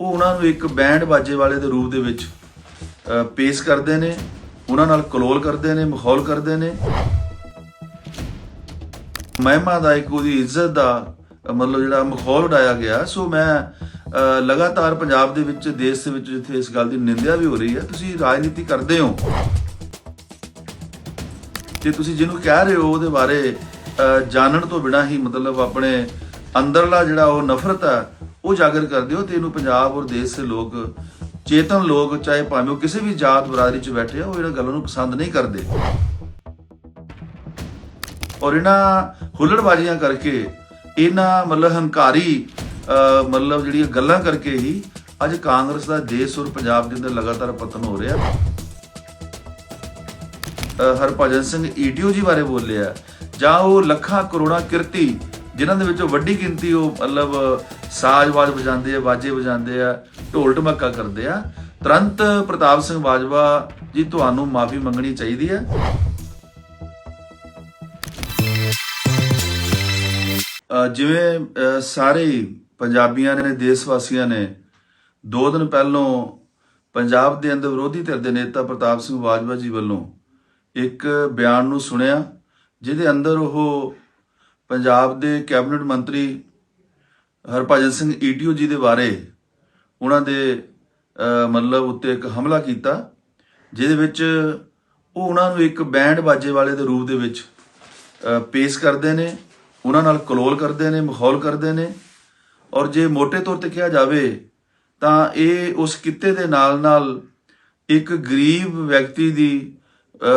ਉਹ ਉਹਨਾਂ ਨੂੰ ਇੱਕ ਬੈਂਡ ਬਾਜੇ ਵਾਲੇ ਦੇ ਰੂਪ ਦੇ ਵਿੱਚ ਪੇਸ਼ ਕਰਦੇ ਨੇ ਉਹਨਾਂ ਨਾਲ ਕਲੋਲ ਕਰਦੇ ਨੇ ਮਖੌਲ ਕਰਦੇ ਨੇ। ਮਹਿਮਾ ਦਾ ਇੱਕ ਉਹਦੀ ਇੱਜ਼ਤ ਦਾ ਮਤਲਬ ਜਿਹੜਾ ਮਖੌਲ ਉਡਾਇਆ ਗਿਆ ਸੋ ਮੈਂ ਅ, ਲਗਾਤਾਰ ਪੰਜਾਬ ਦੇ ਵਿੱਚ ਦੇਸ਼ ਦੇ ਵਿੱਚ ਜਿੱਥੇ ਇਸ ਗੱਲ ਦੀ ਨਿੰਦਿਆ ਵੀ ਹੋ ਰਹੀ ਹੈ ਤੁਸੀਂ ਰਾਜਨੀਤੀ ਕਰਦੇ ਹੋ। ਤੇ ਤੁਸੀਂ ਜਿਹਨੂੰ ਕਹਿ ਰਹੇ ਹੋ ਉਹਦੇ ਬਾਰੇ ਅ, ਜਾਣਨ ਤੋਂ ਬਿਨਾ ਹੀ ਮਤਲਬ ਆਪਣੇ ਅੰਦਰਲਾ ਜਿਹੜਾ ਉਹ ਨਫ਼ਰਤ ਹੈ ਉਹ ਜਾਗਰ ਕਰਦੇ ਹੋ ਤੇ ਇਹਨੂੰ ਪੰਜਾਬ ਔਰ ਦੇਸ਼ ਦੇ ਲੋਕ, ਚੇਤਨ ਲੋਕ, ਚਾਹੇ ਭਾਵੇਂ ਉਹ ਕਿਸੇ ਵੀ ਜਾਤ ਬਰਾਦਰੀ 'ਚ ਬੈਠੇ ਆ, ਉਹ ਇਹਨਾਂ ਗੱਲਾਂ ਨੂੰ ਪਸੰਦ ਨਹੀਂ ਕਰਦੇ। ਔਰ ਇਹਨਾਂ ਹੁੱਲੜਬਾਜ਼ੀਆਂ ਕਰਕੇ, ਇਹਨਾਂ ਮਤਲਬ ਹੰਕਾਰੀ ਮਤਲਬ ਜਿਹੜੀਆਂ ਗੱਲਾਂ ਕਰਕੇ ਹੀ ਅੱਜ ਕਾਂਗਰਸ ਦਾ ਦੇਸ਼ ਔਰ ਪੰਜਾਬ ਦੇ ਅੰਦਰ ਲਗਾਤਾਰ ਪਤਨ ਹੋ ਰਿਹਾ। ਹਰਭਜਨ ਸਿੰਘ ਈਟੀਓ ਜੀ ਬਾਰੇ ਬੋਲਿਆ, ਜਾਂ ਉਹ ਲੱਖਾਂ ਕਰੋੜਾਂ ਕਿਰਤੀ, ਜਿਨ੍ਹਾਂ ਦੇ ਵਿੱਚੋਂ ਵੱਡੀ ਗਿਣਤੀ ਉਹ ਮਤਲਬ ਸਾਜ਼-ਬਾਜ਼ ਵਜਾਉਂਦੇ ਆ ਬਾਜੇ ਵਜਾਉਂਦੇ ਆ, ਢੋਲ ਢਮੱਕਾ ਕਰਦੇ ਆ। ਤੁਰੰਤ ਪ੍ਰਤਾਪ ਸਿੰਘ ਬਾਜਵਾ ਜੀ, ਤੁਹਾਨੂੰ ਮਾਫੀ ਮੰਗਣੀ ਚਾਹੀਦੀ ਹੈ। ਜਿਵੇਂ ਸਾਰੇ ਪੰਜਾਬੀਆਂ ਨੇ ਦੇਸ਼ ਵਾਸੀਆਂ ਨੇ, ਦੋ ਦਿਨ ਪਹਿਲੋਂ ਪੰਜਾਬ ਦੇ ਅੰਦਰ ਵਿਰੋਧੀ ਧਿਰ ਦੇ ਨੇਤਾ ਪ੍ਰਤਾਪ ਸਿੰਘ ਬਾਜਵਾ ਜੀ ਵੱਲੋਂ ਇੱਕ ਬਿਆਨ ਨੂੰ ਸੁਣਿਆ, ਜਿਹਦੇ ਅੰਦਰ ਉਹ ਪੰਜਾਬ ਦੇ ਕੈਬਨਿਟ ਮੰਤਰੀ ਹਰਭਜਨ ਸਿੰਘ ਈਟੀਓ ਜੀ ਦੇ ਬਾਰੇ ਉਹਨਾਂ ਦੇ ਮਤਲਬ ਉੱਤੇ ਇੱਕ ਹਮਲਾ ਕੀਤਾ, ਜਿਹਦੇ ਵਿੱਚ ਉਹ ਉਹਨਾਂ ਨੂੰ ਇੱਕ ਬੈਂਡ ਬਾਜੇ ਵਾਲੇ ਦੇ ਰੂਪ ਦੇ ਵਿੱਚ ਪੇਸ਼ ਕਰਦੇ ਨੇ, ਉਹਨਾਂ ਨਾਲ ਕਲੋਲ ਕਰਦੇ ਨੇ, ਮਖੌਲ ਕਰਦੇ ਨੇ, ਔਰ ਜੇ ਮੋٹے ਤੌਰ ਤੇ ਕਿਹਾ ਜਾਵੇ ਤਾਂ ਇਹ ਉਸ ਕਿੱਤੇ ਦੇ ਨਾਲ ਨਾਲ ਇੱਕ ਗਰੀਬ ਵਿਅਕਤੀ ਦੀ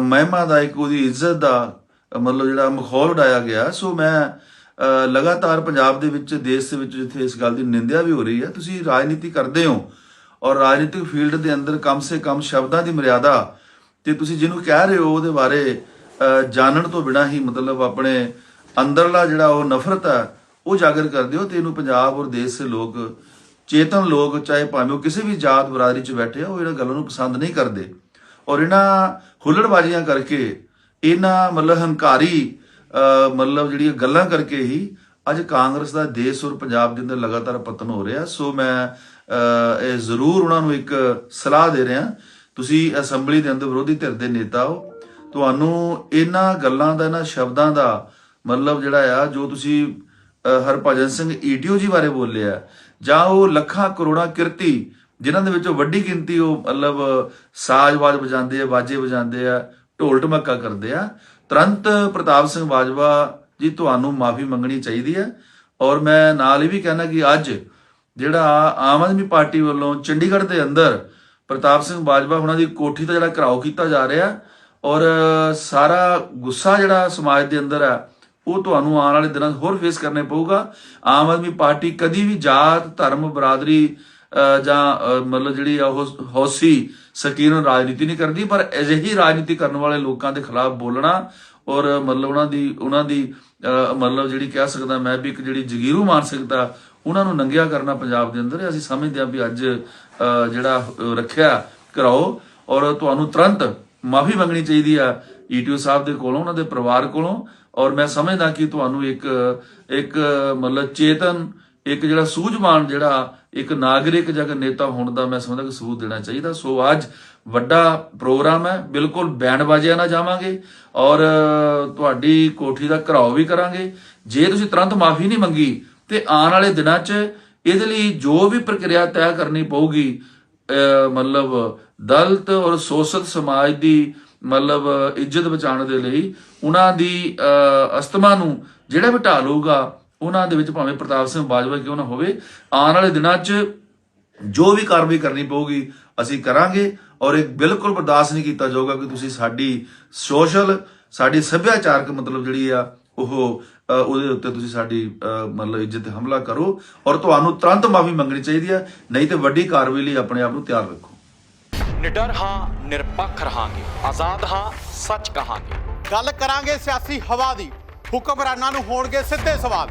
ਮਹਿਮਾ ਦਾ, ਇੱਕ ਉਹਦੀ ਇੱਜ਼ਤ ਦਾ, ਮਤਲਬ ਜਿਹੜਾ ਮਖੌਲ ਉਡਾਇਆ ਗਿਆ, ਸੋ ਮੈਂ ਲਗਾਤਾਰ ਪੰਜਾਬ ਦੇ ਵਿੱਚ, ਦੇਸ਼ ਦੇ ਵਿੱਚ ਜਿੱਥੇ ਇਸ ਗੱਲ ਦੀ ਨਿੰਦਿਆ ਵੀ ਹੋ ਰਹੀ ਹੈ, ਤੁਸੀਂ ਰਾਜਨੀਤੀ ਕਰਦੇ ਹੋ ਔਰ ਰਾਜਨੀਤਿਕ ਫੀਲਡ ਦੇ ਅੰਦਰ ਕਮ ਸੇ ਕਮ ਸ਼ਬਦਾਂ ਦੀ ਮਰਿਆਦਾ ਤੇ ਤੁਸੀਂ ਜਿਹਨੂੰ ਕਹਿ ਰਹੇ ਹੋ, ਉਹਦੇ ਬਾਰੇ ਜਾਣਨ ਤੋਂ ਬਿਨਾ ਹੀ ਮਤਲਬ ਆਪਣੇ ਅੰਦਰਲਾ ਜਿਹੜਾ ਉਹ ਨਫ਼ਰਤ ਹੈ, ਉਹ ਜਾਗਰ ਕਰਦੇ ਹੋ ਤੇ ਇਹਨੂੰ ਪੰਜਾਬ ਔਰ ਦੇਸ਼ ਦੇ ਲੋਕ, ਚੇਤਨ ਲੋਕ, ਚਾਹੇ ਭਾਵੇਂ ਉਹ ਕਿਸੇ ਵੀ ਜਾਤ ਬਰਾਦਰੀ 'ਚ ਬੈਠੇ ਆ, ਉਹ ਇਹਨਾਂ ਗੱਲਾਂ ਨੂੰ ਪਸੰਦ ਨਹੀਂ ਕਰਦੇ। ਔਰ ਇਹਨਾਂ ਹੁੱਲੜਬਾਜ਼ੀਆਂ ਕਰਕੇ, ਇਹਨਾਂ ਮਤਲਬ ਹੰਕਾਰੀ ਮਤਲਬ ਜਿਹੜੀਆਂ ਗੱਲਾਂ ਕਰਕੇ ਹੀ ਅੱਜ ਕਾਂਗਰਸ ਦਾ ਦੇਸ਼ ਔਰ ਪੰਜਾਬ ਦੇ ਅੰਦਰ ਲਗਾਤਾਰ ਪਤਨ ਹੋ ਰਿਹਾ। ਸੋ ਮੈਂ ਇਹ ਜ਼ਰੂਰ ਉਹਨਾਂ ਨੂੰ ਇੱਕ ਸਲਾਹ ਦੇ ਰਿਹਾ। ਤੁਸੀਂ ਅਸੈਂਬਲੀ ਦੇ ਅੰਦਰ ਵਿਰੋਧੀ ਧਿਰ ਦੇ ਨੇਤਾ ਹੋ। ਤੁਹਾਨੂੰ ਇਹਨਾਂ ਗੱਲਾਂ ਦਾ, ਇਹਨਾਂ ਸ਼ਬਦਾਂ ਦਾ ਮਤਲਬ ਜਿਹੜਾ ਆ, ਜੋ ਤੁਸੀਂ ਹਰਭਜਨ ਸਿੰਘ ਈਟੀਓ ਜੀ ਬਾਰੇ ਬੋਲਿਆ ਜਾਂ ਉਹ ਲੱਖਾਂ ਕਰੋੜਾਂ ਕਿਰਤੀ ਜਿਨ੍ਹਾਂ ਦੇ ਵਿੱਚੋਂ ਵੱਡੀ ਗਿਣਤੀ ਉਹ ਮਤਲਬ ਸਾਜ਼-ਬਾਜ਼ ਵਜਾਉਂਦੇ ਆ ਬਾਜੇ ਵਜਾਉਂਦੇ ਆ ਢੋਲ ਢਮੱਕਾ ਕਰਦੇ ਆ। ਤੁਰੰਤ ਪ੍ਰਤਾਪ ਸਿੰਘ ਬਾਜਵਾ ਜੀ, ਤੁਹਾਨੂੰ ਮਾਫੀ ਮੰਗਣੀ ਚਾਹੀਦੀ ਹੈ। ਔਰ ਮੈਂ ਨਾਲ ਇਹ ਵੀ ਕਹਿਣਾ ਕਿ ਅੱਜ ਜਿਹੜਾ ਆਮ ਆਦਮੀ ਪਾਰਟੀ ਵੱਲੋਂ ਚੰਡੀਗੜ੍ਹ ਦੇ ਅੰਦਰ ਪ੍ਰਤਾਪ ਸਿੰਘ ਬਾਜਵਾ ਉਹਨਾਂ ਦੀ ਕੋਠੀ ਦਾ ਜਿਹੜਾ ਘਰਾਓ ਕੀਤਾ ਜਾ ਰਿਹਾ ਔਰ ਸਾਰਾ ਗੁੱਸਾ ਜਿਹੜਾ ਸਮਾਜ ਦੇ ਅੰਦਰ ਆ ਉਹ ਤੁਹਾਨੂੰ ਆਉਣ ਵਾਲੇ ਦਿਨਾਂ 'ਚ ਹੋਰ ਫੇਸ ਕਰਨੇ ਪਊਗਾ। ਆਮ ਆਦਮੀ ਪਾਰਟੀ ਕਦੀ ਵੀ ਜਾਤ, ਧਰਮ, ਬਰਾਦਰੀ ਜਾਂ ਮਤਲਬ ਜਿਹੜੀ ਆ ਉਹ ਹੌਸੀ ਸਕੀਨ ਰਾਜਨੀਤੀ ਨਹੀਂ ਕਰਦੀ ਪਰ ਅਜਿਹੀ ਰਾਜਨੀਤੀ ਕਰਨ ਵਾਲੇ ਲੋਕਾਂ ਦੇ ਖਿਲਾਫ ਬੋਲਣਾ ਔਰ ਮਤਲਬ ਉਹਨਾਂ ਦੀ ਉਹਨਾਂ ਦੀ ਮਤਲਬ ਜਿਹੜੀ ਕਹਿ ਸਕਦਾ ਮੈਂ ਵੀ ਇੱਕ ਜਿਹੜੀ ਜਗੀਰੂ ਮਾਨਸਿਕਤਾ ਉਹਨਾਂ ਨੂੰ ਨੰਗਿਆ ਕਰਨਾ ਪੰਜਾਬ ਦੇ ਅੰਦਰ ਅਸੀਂ ਸਮਝਦੇ ਹਾਂ ਵੀ ਅੱਜ ਅ, ਜਿਹੜਾ ਰੱਖਿਆ ਕਰਾਓ ਔਰ ਤੁਹਾਨੂੰ ਤੁਰੰਤ ਮਾਫੀ ਮੰਗਣੀ ਚਾਹੀਦੀ ਆ ਈਟੀਓ ਸਾਹਿਬ ਦੇ ਕੋਲੋਂ ਉਹਨਾਂ ਦੇ ਪਰਿਵਾਰ ਕੋਲੋਂ ਔਰ ਮੈਂ ਸਮਝਦਾ ਕਿ ਤੁਹਾਨੂੰ ਇੱਕ ਇੱਕ ਮਤਲਬ ਚੇਤਨ ਇੱਕ ਜਿਹੜਾ ਸੂਝਵਾਨ ਜਿਹੜਾ ਇੱਕ ਨਾਗਰਿਕ ਜਗ ਨੇਤਾ ਹੋਣ ਦਾ ਮੈਂ ਸਮਝਦਾ ਕਿ ਸਬੂਤ ਦੇਣਾ ਚਾਹੀਦਾ। ਸੋ ਅੱਜ ਵੱਡਾ ਪ੍ਰੋਗਰਾਮ ਹੈ ਬਿਲਕੁਲ ਬੈਂਡ ਬਾਜਿਆਂ ਨਾਲ ਜਾਵਾਂਗੇ ਔਰ ਤੁਹਾਡੀ ਕੋਠੀ ਦਾ ਘਰਾਓ ਵੀ ਕਰਾਂਗੇ। ਜੇ ਤੁਸੀਂ ਤੁਰੰਤ ਮਾਫੀ ਨਹੀਂ ਮੰਗੀ ਤੇ ਆਉਣ ਵਾਲੇ ਦਿਨਾਂ 'ਚ ਇਹਦੇ ਲਈ ਜੋ ਵੀ ਪ੍ਰਕਿਰਿਆ ਤੈਅ ਕਰਨੀ ਪਊਗੀ ਮਤਲਬ ਦਲਤ ਔਰ ਸ਼ੋਸ਼ਿਤ ਸਮਾਜ ਦੀ ਮਤਲਬ ਇੱਜ਼ਤ ਬਚਾਉਣ ਦੇ ਲਈ ਉਹਨਾਂ ਦੀ ਅਹ, ਅਸਤਮਾ ਨੂੰ ਜਿਹੜਾ ਵੀ ਢਾਲੂਗਾ ਉਹਨਾਂ ਦੇ ਵਿੱਚ ਭਾਵੇਂ ਪ੍ਰਤਾਪ ਸਿੰਘ ਬਾਜਵਾ ਕਿਉਂ ਨਾ ਹੋਵੇ ਆਉਣ ਵਾਲੇ ਦਿਨਾਂ 'ਚ ਜੋ ਵੀ ਕਾਰਵਾਈ ਕਰਨੀ ਪਊਗੀ ਅਸੀਂ ਕਰਾਂਗੇ ਔਰ ਇਹ ਬਿਲਕੁਲ ਬਰਦਾਸ਼ਤ ਨਹੀਂ ਕੀਤਾ ਜਾਊਗਾ ਕਿ ਤੁਸੀਂ ਸਾਡੀ ਸੋਸ਼ਲ ਸਾਡੀ ਸੱਭਿਆਚਾਰਕ ਮਤਲਬ ਜਿਹੜੀ ਆ ਉਹ ਉਹਦੇ ਉੱਤੇ ਤੁਸੀਂ ਸਾਡੀ ਮਤਲਬ ਇੱਜ਼ਤ ਤੇ ਹਮਲਾ ਕਰੋ ਔਰ ਤੁਹਾਨੂੰ ਤੁਰੰਤ ਮਾਫੀ ਮੰਗਣੀ ਚਾਹੀਦੀ ਹੈ ਨਹੀਂ ਤੇ ਵੱਡੀ ਕਾਰਵਾਈ ਲਈ ਆਪਣੇ ਆਪ ਨੂੰ ਤਿਆਰ ਰੱਖੋ। ਨਿਡਰ ਹਾਂ ਨਿਰਪੱਖ ਰਹਾਂਗੇ ਆਜ਼ਾਦ ਹਾਂ ਸੱਚ ਕਹਾਂਗੇ। ਗੱਲ ਕਰਾਂਗੇ ਸਿਆਸੀ ਹਵਾ ਦੀ ਹੁਕਮਰਾਨਾਂ ਨੂੰ ਹੋਣਗੇ ਸਿੱਧੇ ਸਵਾਲ।